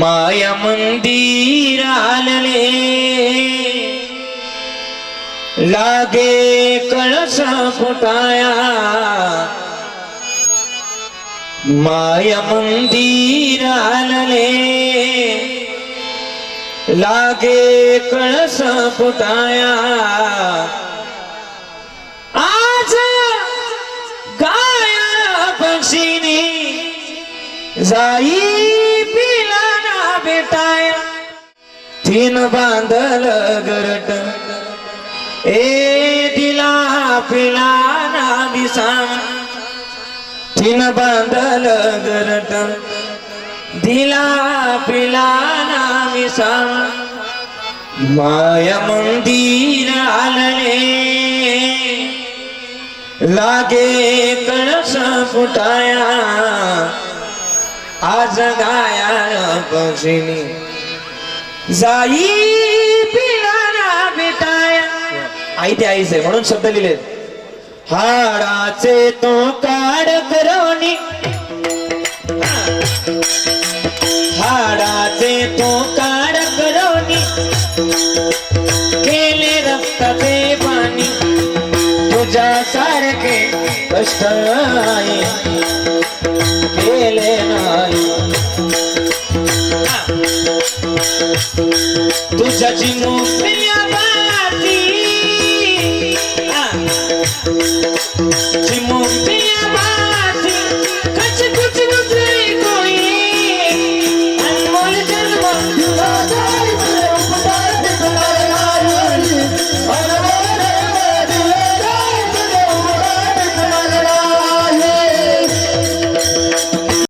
माया मंदिर आलले लागे कळस फुटाया माया मंदिर आलले लागे कळस फुटाया जाई पिला ना बेटाया. तीन बांधल गरट. ए दिला पिला ना दिसा तीन बांधल गरट. दिला पिला ना विसा माया मंदिर आलले लागे कळस फुटाया. गाया पक्षिणी जाई पिलाना बेटाया. आई ते आईच आहे म्हणून शब्द लिहिलेत. हाडाचे तो काड करवणी. हाडाचे तो काड करवणी. केले रक्ताचे पाणी. तुझ्या सारखे कष्ट आहे. तुझ्या चिनू चिमू